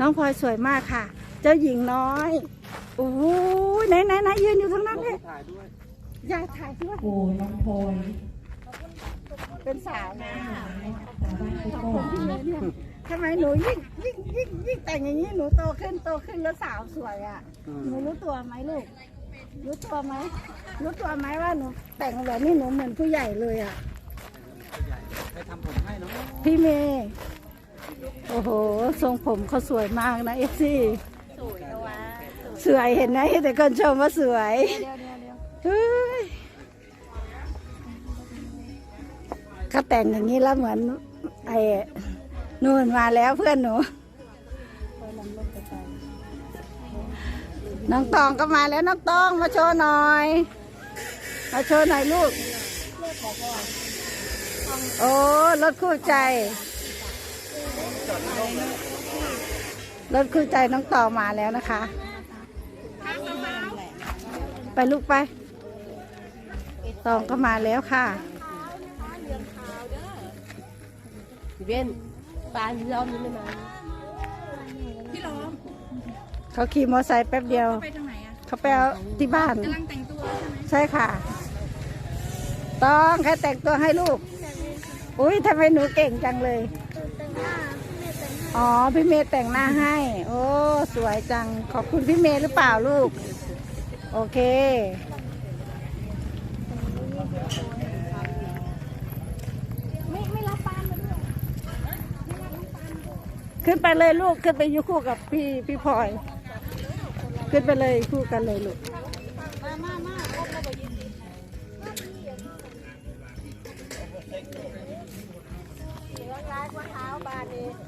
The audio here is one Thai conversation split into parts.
น้องพลอยสวยมากค่ะ เจ้าหญิงน้อยโอ้ยไหนไหนไหนยืนอยู่ทางนั้นเลยถ่ายด้วยอยากถ่ายด้วยโอ้น้องพลอยเป็นสาวนะสาวบ้านโกโก้ทำไมหนูยิ่งยิ่งยิ่งยิ่งแต่งอย่างนี้หนูโตขึ้นโตขึ้นแล้วสาวสวยอะอืมหนูรู้ตัวไหมลูกรู้ตัวไหมรู้ตัวไหมว่าหนูแต่งแบบนี้หนูเหมือนผู้ใหญ่เลยอะใครทำผมให้เนาะพี่เมย์ โอ้โห ทรงผมเขาสวยมากนะเอฟซีสวยวะสวยเห็นไหมแต่คนชมว่าสวยเฮ้ยเขาแต่งอย่างนี้แล้วเหมือนไอ้นู่นมาแล้วเพื่อนหนู น้องตองก็มาแล้วน้องตองมาโชว์หน่อย มาโชว์หน่อยลูก โอ้รถคู่ใจ รถคู่ใจน้องต่อมาแล้วนะคะ ไปลูกไปตองก็มาแล้วค่ะเว้นปลาล้อมนี่ไม่มาเขาขี่มอเตอร์ไซค์แป๊บเดียวไปทางไหนอะเขาไปเอาที่บ้านกำลังแต่งตัวใช่ไหมใช่ค่ะ ต้องใครแต่งตัวให้ลูก อุ้ยทำไมหนูเก่งจังเลย อ๋อ พี่เมย์แต่งหน้าให้ โอ้ สวยจัง ขอบคุณพี่เมย์หรือเปล่าลูก โอเค ไม่ไม่รับปานมาด้วยขึ้นไปเลยลูก ขึ้นไปอยู่คู่กับพี่พี่พลอย ขึ้นไปเลยคู่กันเลยลูก มามามาครบแล้วก็ยินดีเ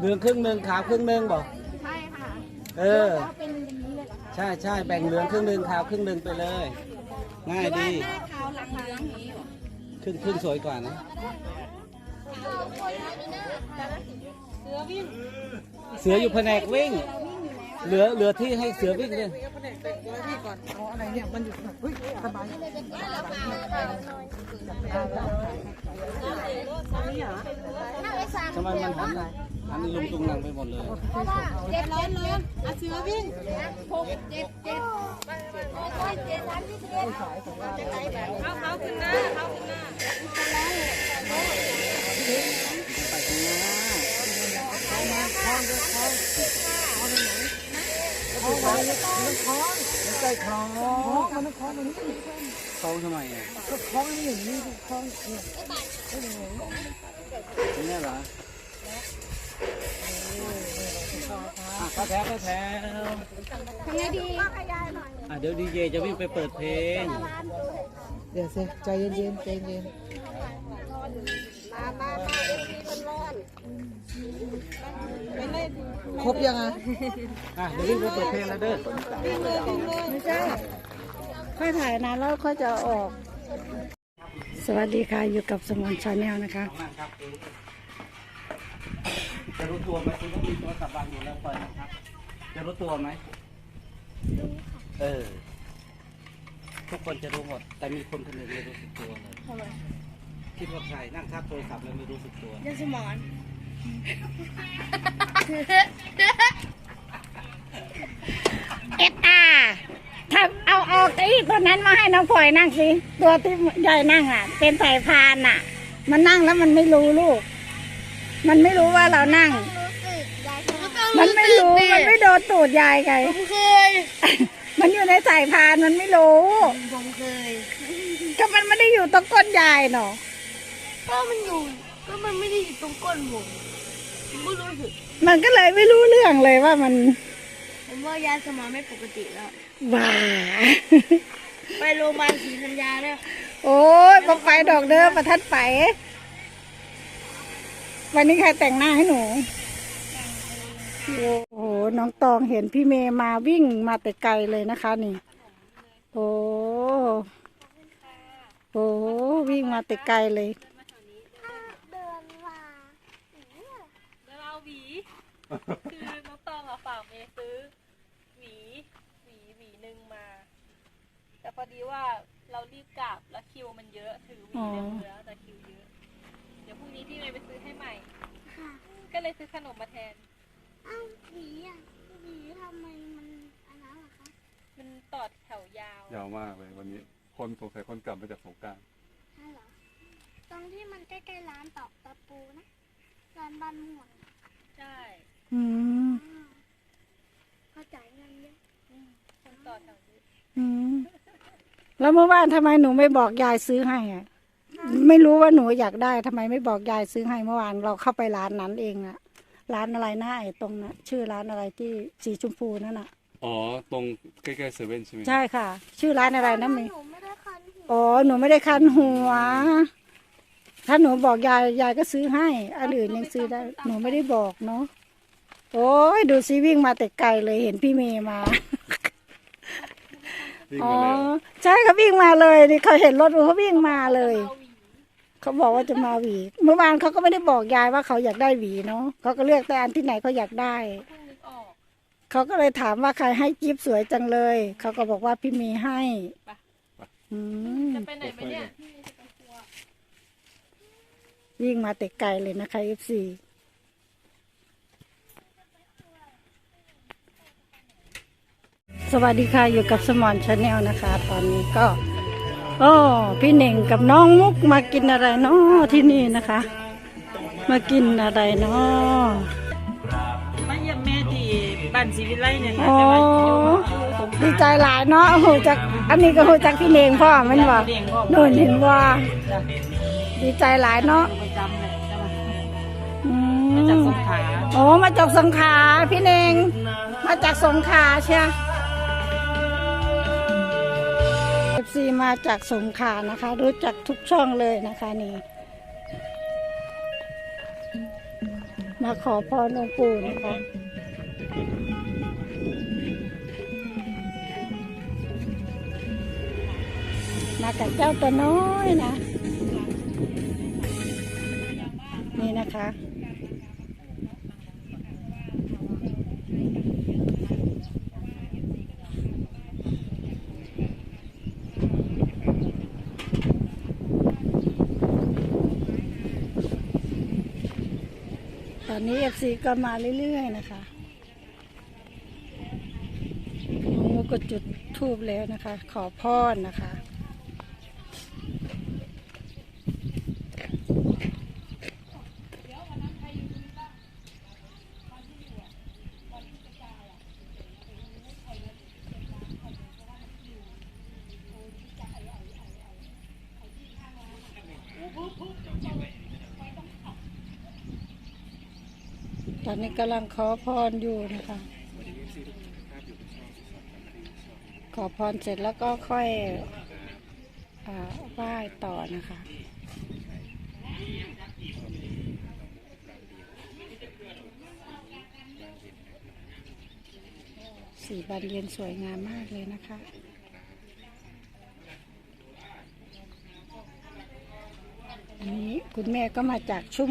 หลืองครึ่งหนึ่งขาวครึ่งหนึ่งบอกใช่ค่ะเออ แล้วเป็นอย่างนี้เลยเหรอคะใช่ใช่แบ่งเหลืองครึ่งหนึ่งขาวครึ่งหนึ่งไปเลย ง่ายดีหน้าขาวหลังเหลืองอย่างนี้เหรอครึ่งครึ่งสวยกว่านะเสือวิ่งเสืออยู่แผนกวิ่ง เหลือเหลือที่ให้เสือวิ่งเลยทำไมมันหันหัน ลุงตุงนังไปหมดเลย เจ็บร้อนร้อนอะเสือวิ่งหกเจ็ดเจ็ดเจ็ดทันที่เจ็ดเขาเขาขึ้นหน้าเขาขึ้นหน้าเขาทำไมอะก็คล้องอย่างนี้คล้องนี่เหรอ อะเข้าแถวเข้าแถวทำไงดีอะเดี๋ยวดีเจจะวิ่งไปเปิดเพลง เดี๋ยวสิใจเย็นๆใจเย็นครบยังอะอะเดี๋ยววิ่งไปเปิดเพลงแล้วเด้อไม่ใช่ค่อยถ่ายนะแล้วค่อยจะออก สวัสดีค่ะอยู่กับสมอนชาแนลนะคะ ตัวไหมคุณต้องมีโทรศัพท์วางอยู่แล้วเปิดนะครับ จะรู้ตัวไหมเออ ทุกคนจะรู้หมด แต่มีคนคนหนึ่งไม่รู้สึกตัวเลยคิดว่าใครนั่งทับโทรศัพท์แล้วไม่รู้สึกตัว ยันสมอนเอ็ดอาถ้าเอาออกไอ้ตัวนั้นมาให้น้องพลอยนั่งสิ ตัวที่ยายนั่งอะ เป็นสายพานอะ มันนั่งแล้วมันไม่รู้ลูก มันไม่รู้ว่าเรานั่ง มันไม่รู้ มันไม่โดนตูดยายไง ผมเคย มันอยู่ในสายพานมันไม่รู้ ผมเคย ก็มันไม่ได้อยู่ตรงก้นยายเนาะก็มันอยู่ ก็มันไม่ได้อยู่ตรงก้นผมผมไม่รู้สึกมันก็เลยไม่รู้เรื่องเลยว่ามัน ผมว่ายาสมองไม่ปกติแล้ว ว้า ไปโรงพยาบาลศรีธัญญาแล้วโอ้ยบอกไปดอกเด้อประทัดไป วันนี้ใครแต่งหน้าให้หนู โอ้โห น้องตองเห็นพี่เมย์มาวิ่งมาแต่ไกลเลยนะคะนี่ โอ้โหวิ่งมาแต่ไกลเลยแล้วเราหวีคือน้องตองอะฝากเมย์ซื้อหวีหวีหวีหนึ่งมา แต่พอดีว่าเรารีบกลับแล้วคิวมันเยอะถือหวีเดียวแล้วแต่คิวเยอะ เดี๋ยวพรุ่งนี้พี่เมย์ไปซื้อให้ใหม่ก็เลยซื้อขนมมาแทนอ้าวหวีอะหวีทำไมมันอันนั้นเหรอคะมันต่อแถวยาว ยาวมากเลยวันนี้ คนสงสัยคนกลับมาจากสงกรารใช่เหรอตรงที่มันใกล้ๆร้านตอกตะปูนะร้านบ้านม่วงใช่อืมอ่าเขาจ่ายเงินเยอะคนต่อแถวนี้อืมแล้วเมื่อวานทำไมหนูไม่บอกยายซื้อให้อะ ไม่รู้ว่าหนูอยากได้ทำไมไม่บอกยายซื้อให้เมื่อวานเราเข้าไปร้านนั้นเองอะร้านอะไรนะไอ้ตรงนะชื่อร้านอะไรที่สีชมพูนั่นน่ะอ๋อ ตรงใกล้ๆเซเว่นใช่ไหมใช่ค่ะ ชื่อร้านอะไรนะเมหย์นูไม่ได้คันหัวอ๋อหนูไม่ได้คันหัว ถ้าหนูบอกยายยายก็ซื้อให้อันอื่นยังซื้อได้ หนูไม่ได้บอกเนาะโอ้ยดูซิวิ่งมาแต่ไกลเลยเห็นพี่เมย์มาวิ่งอ๋อมาเลยใช่เขาวิ่งมาเลยนี่เขาเห็นรถเขาวิ่งมาเลยเอาหวี เขาบอกว่าจะมาหวี เมื่อวานเขาก็ไม่ได้บอกยายว่าเขาอยากได้หวีเนาะเขาก็เลือกแต่อันที่ไหนเขาอยากได้เพิ่งนึกออกเขาก็เลยถามว่าใครให้กิฟสวยจังเลย เขาก็บอกว่าพี่เมีให้ไปอืมจะไปไหนไหมเนี่ยวิ่งมาแต่ไกลเลยนะคะเอฟซีสวัสดีค่ะอยู่กับสมอนชาแนลนะคะ ตอนนี้ก็ โอ้พี่เน่งกับน้องมุกมากินอะไรเนาะที่นี่นะคะ มากินอะไรเนาะมาเยี่ยมแม่ที่บ้านศรีวิไลเนี่ยค่ะโอ้แต่ว่าอยู่สงขลาดีใจหลายเนาะหูจักอันนี้ก็หูจักพี่เน่งพ่อแมันบ่เลี้ยงพ่อโดนเห็นว่าดีใจหลายเนาะประจำเลยจะมาอืมาจากสมงขลาโอ้มาจากสงขลาพี่เน่งมาจากสงขลาใช่เอฟ ซีมาจากสงขลานะคะ รู้จักทุกช่องเลยนะคะนี่ มาขอพรหลวงปู่นะคะ มากับเจ้าตัวน้อยนะ นี่นะคะ อนนี้เอฟซีก็มาเรื่อยๆนะคะโอ้ก็จุดทูบแล้วนะคะ ขอพรนะคะ ตอนนี้กำลังขอพรอยู่นะคะ ขอพรเสร็จแล้วก็ค่อยอาไหว้ต่อนะคะสีบานเย็นสวยงามมากเลยนะคะ อันนี้คุณแม่ก็มาจากชุ่ม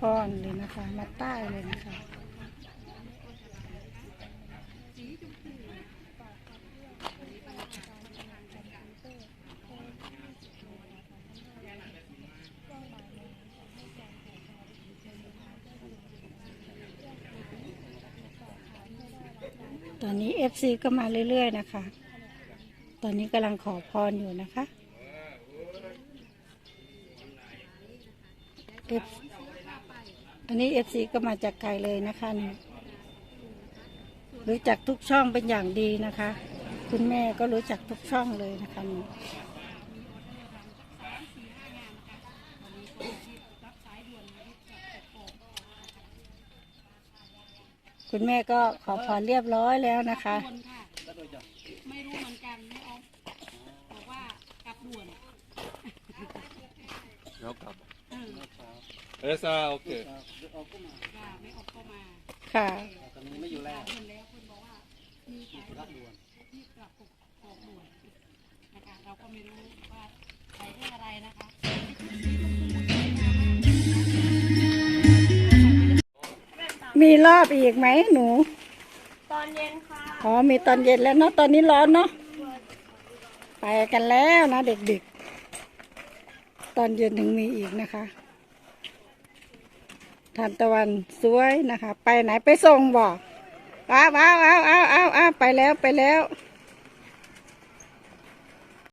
พรเลยนะคะ มาใต้เลยนะคะตอนนี้ FC ก็มาเรื่อย ๆ นะคะ ตอนนี้กำลังขอพรอยู่นะคะ F อันนี้ FC ก็มาจากไกลเลยนะคะนี่รู้จักทุกช่องเป็นอย่างดีนะคะ คุณแม่ก็รู้จักทุกช่องเลยนะคะนี่คุณแม่ก็ขอพรเรียบร้อยแล้วนะคะ ไม่รู้เหมือนกันแม่ออฟบอกว่ากลับด่วนแล้วกลับ เออซาโอเค ค่ะตอนนี้ไม่อยู่แล้วมีรอบอีกไหมหนู ตอนเย็นค่ะอ๋อมีตอนเย็นแล้วเนาะตอนนี้ร้อนเนาะไปกันแล้วนะเด็กๆ ตอนเย็นถึงมีอีกนะคะ ทานตะวันสวยนะคะ ไปไหนไปส่งบอกว้าวว้าวว้าวว้าวว้าวไปแล้วไปแล้ว